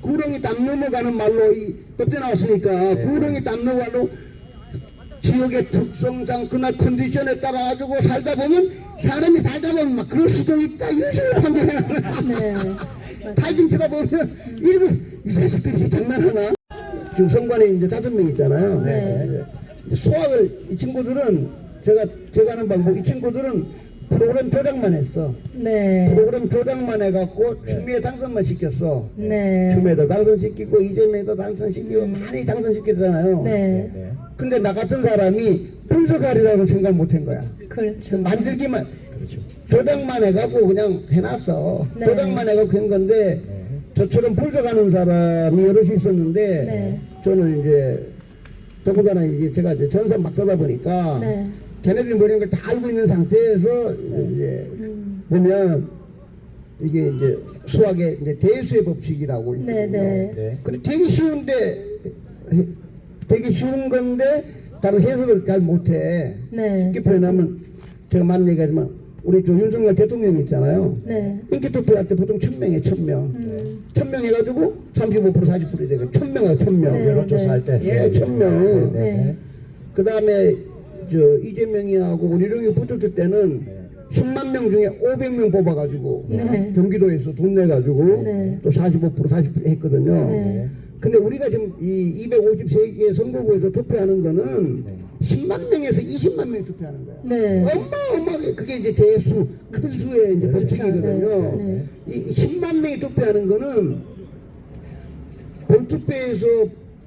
구렁이 땀 넘어가는 말로 이 법대 나왔으니까 네. 구렁이 땀 넘어가로 지역의 특성상 그날 컨디션에 따라 가지고 살다 보면 사람이 살다 보면 막 그럴 수도 있다 이런 식으로 판단해 네. 타이밍 쳐다 보면 이거 이 자식들이 장난하나 지금 성관에 이제 다섯 명 있잖아요 네. 수학을 이 친구들은 제가 제가 하는 방법 이 친구들은 프로그램 조작만 했어 네. 프로그램 조작만 해갖고 추미애 당선만 시켰어 네. 추미애도 당선시키고 이재명도 당선시키고 음. 많이 당선시켰잖아요 네. 네. 근데 나 같은 사람이 분석하리라고 생각 못 한 거야 그 그렇죠. 만들기만 그렇죠. 조작만 해갖고 그냥 해놨어 네. 조작만 해갖고 한 건데 네. 저처럼 분석하는 사람이 여럿이 있었는데 네. 저는 이제 더군다나 이제 제가 이제 전사 막 쓰다 보니까 네. 걔네들이 모르는 걸 다 알고 있는 상태에서 이제 음. 보면 이게 이제 수학의 이제 대수의 법칙이라고 있거든요. 네, 네. 네. 근데 되게 쉬운데 되게 쉬운 건데 다른 해석을 잘 못해. 네. 쉽게 표현하면 제가 많은 얘기하지만 우리 저 윤석열 대통령 있잖아요. 네. 인기 투표 할 때 보통 천 명에 천 명. 음. 천명 해가지고 35% 40% 되고 천 명에 천 명. 네. 여론조사할 때. 예, 천 명. 네. 네. 그 다음에 저 이재명이하고 우리룡이 붙었을 때는 네. 10만 명 중에 500명 뽑아가지고 네. 경기도에서 돈 내가지고 네. 또 45% 40% 했거든요. 네. 근데 우리가 지금 이 253개 선거구에서 투표하는 거는 네. 10만 명에서 20만 명 투표하는 거야. 네. 어마어마하게 그게 이제 대수 큰 수의 이제. 법칙이거든요. 네, 이 10만 명이 투표하는 거는 본투표에서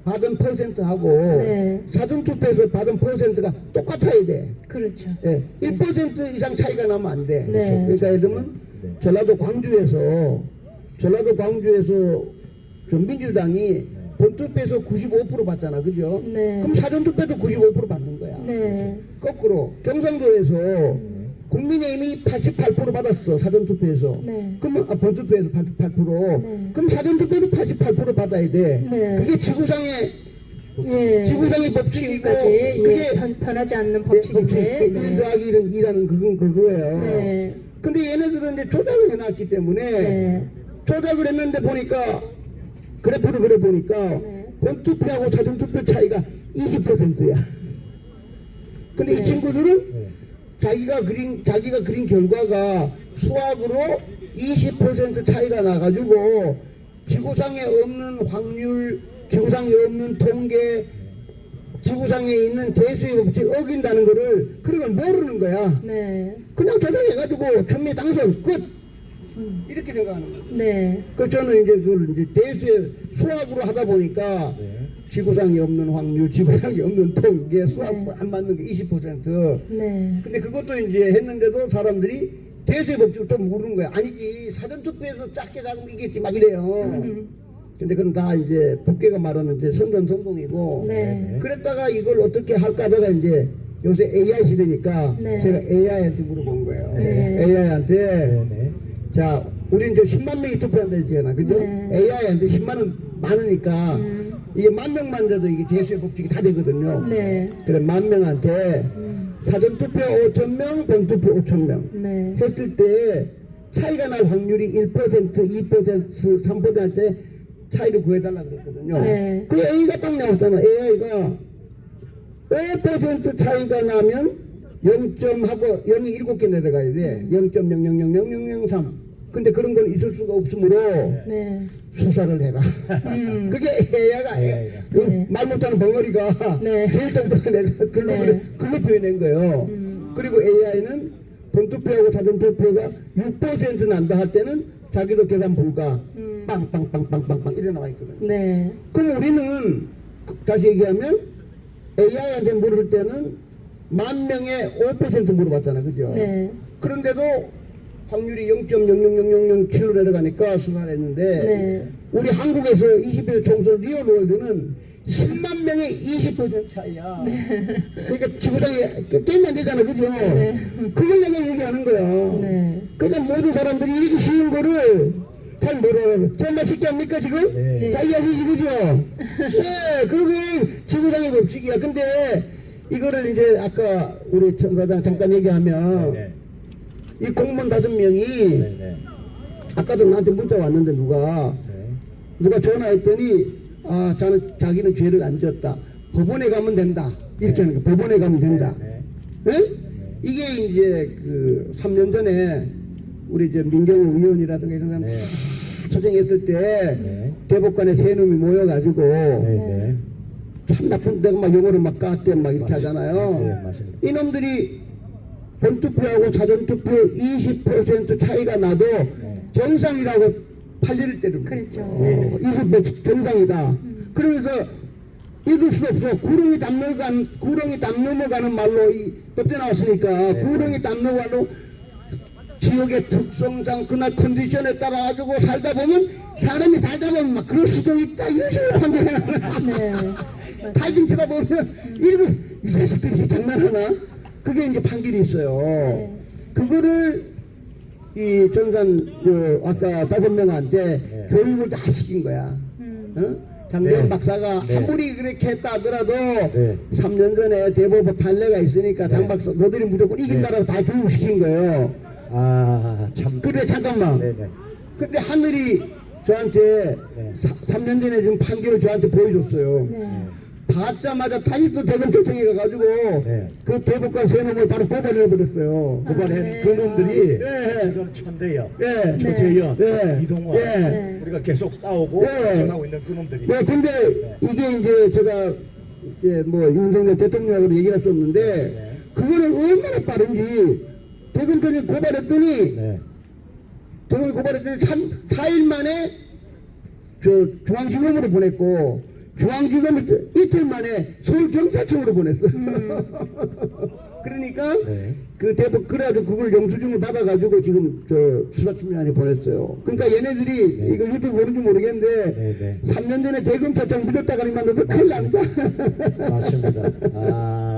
받은 퍼센트하고 네. 사전투표에서 받은 퍼센트가 똑같아야 돼. 그렇죠. 예, 1% 이상 차이가 나면 안 돼. 네. 그러니까 예를 들면 네. 전라도 광주에서 전라도 광주에서 저 민주당이 본투표에서 95% 받잖아, 그죠? 네. 그럼 사전투표도 95% 받는 거야. 네. 거꾸로 경상도에서 국민의힘이 88% 받았어 사전투표에서. 네. 그러면 아, 본투표에서 88%. 네. 그럼 사전투표도 88% 받아야 돼. 네. 그게 지구상의 예. 지구상의 법칙이고 지금까지 예, 그게 편, 편하지 않는 네, 법칙, 법칙인데. 그일 더하기 이라는 그건 그거예요. 네. 근데 얘네들은 이제 조작을 해놨기 때문에 네. 조작을 했는데 보니까 그래프를 그려 보니까 네. 본투표하고 사전투표 차이가 20%야. 근데 이 네. 친구들은 네. 자기가 그린 자기가 그린 결과가 수학으로 20% 차이가 나가지고 지구상에 없는 확률, 지구상에 없는 통계, 지구상에 있는 대수의 법칙 어긴다는 거를 그런 걸 모르는 거야. 네. 그냥 조작해가지고 천미 당선 끝 음. 이렇게 생각하는 거야. 네. 그 저는 이제 그걸 이제 대수의 수학으로 하다 보니까 네. 지구상에 없는 확률, 지구상에 없는 통계, 수학 네. 안 맞는 게 20%. 네. 근데 그것도 이제 했는데도 사람들이 대수의 법칙을 또 모르는 거야. 아니지 사전투표에서 작게 작으면 이겠지 막 이래요. 음. 근데 그건 다 이제 법계가 말하는 이제 선전성공이고 네. 그랬다가 이걸 어떻게 할까 하다가 이제 요새 AI 시대니까 네. 제가 AI한테 물어본 거예요. 네. AI한테 네. 네. 자, 우리는 이제 10만 명이 투표한다 했잖아. 그죠? 네. AI한테 10만 원 많으니까 음. 이게 만 명만 돼도 이게 대수의 법칙이 다 되거든요. 네. 그래, 만 명한테 음. 사전 투표 5천 명, 본 투표 5천 명 네. 했을 때 차이가 날 확률이 1%, 2%, 3%할 때 차이를 구해달라 그랬거든요. 네. 그 A가 딱 나왔잖아. AI가 5% 차이가 나면 0점 하고 0이 7개 내려가야 돼. 0.000003. 근데 그런 건 있을 수가 없으므로 네. 수사를 해라. 음. 그게 AI가 해. AI가. 응? 네. 말 못하는 벙어리가 네. 데이터를 내서 글로, 네. 글로 표현한 거예요. 음. 그리고 AI는 본투표하고 사전투표가 6% 난다 할 때는 자기도 계산 불가. 음. 빵빵빵빵빵빵 이래 나와 있거든요. 네. 그럼 우리는 다시 얘기하면 AI한테 물을 때는 만 명에 5% 물어봤잖아, 그죠? 네. 그런데도 확률이 0.00007로 내려가니까 수사를 했는데 네. 우리 한국에서 20일 총선 리얼월드는 10만 명의 20% 차이야. 그러니까 지구상에 게임이 안 되잖아, 그죠? 네. 그걸 내가 얘기하는 거야. 네. 그러니까 모든 사람들이 이렇게 쉬운 거를 잘 모르는 정말 쉽게 합니까 지금? 네. 다 이해하시지 그죠? 네 그게 지구상의 법칙이야 근데 이거를 이제 아까 우리 청사장 잠깐 얘기하면 네. 이 공무원 다섯 명이 네. 네. 아까도 나한테 문자 왔는데 누가 네. 누가 전화했더니 아 자는 자기는 죄를 안 지었다. 법원에 가면 된다. 이렇게 하는 거야. 법원에 가면 된다. 네. 예? 이게 이제 그 3년 전에 우리 이제 민경우 의원이라든가 이런 사람 네. 소정했을 때 네. 대법관에 세 놈이 모여가지고. 참 나쁜 데가 막 용어를 막 까대 막 이렇게 하잖아요. 이놈들이 본투표하고 사전투표 20% 차이가 나도 정상이라고 판례를 때립니다. 그렇죠. 어, 이거 뭐 정상이다. 그러면서 이럴 수 없어. 구렁이 담 넘어간, 구렁이 담 넘어가는 말로 이 법대 나왔으니까 네. 구렁이 담 넘어가는 지역의 특성상 그날 컨디션에 따라 가지고 살다 보면 사람이 살다 보면 막 그럴 수도 있다. 이런 식으로 판단해요. 네. 타이밍 치다 보면 이거 이 자식들이 장난하나? 그게 이제 판결이 있어요. 네. 그거를 이 전산 그 아까 다섯 명한테 네. 교육을 다 시킨 거야. 음. 어? 장대현 네. 박사가 네. 아무리 그렇게 했다 하더라도 네. 3년 전에 대법원 판례가 있으니까 장 네. 박사 너들이 무조건 이긴다라고 다 교육시킨 거예요. 아, 참. 그래 잠깐만. 네 네. 근데 하늘이 저한테 네. 사, 3년 전에 지금 판결을 저한테 보여줬어요. 네. 받자마자 다시 또 대검 결정해 가가지고 네. 그 대법관 세 놈을 바로 뽑아내 버렸어요. 그발한 네. 그 놈들이 네. 지금 천대현, 예. 조재현, 네. 이동원 네. 우리가 계속 싸우고 네. 전하고 있는 그 놈들이 네, 근데 이게 이제 제가 이제 뭐 윤석열 대통령하고 얘기할 수 없는데 네. 그거는 얼마나 빠른지 대검편이 고발했더니 네. 대검이 고발했더니 3, 4일 만에 저 중앙지검으로 보냈고 중앙지검이 이틀 만에 서울 경찰청으로 보냈어. 그러니까 네. 그 대법 그래가지고 그걸 영수증을 받아가지고 지금 저 수사팀장에 보냈어요. 그러니까 얘네들이 네. 이거 유튜브 보는지 모르겠는데 네, 네. 3년 전에 대검찰청 믿었다가 만나도 큰일 난다. 맞습니다. 아.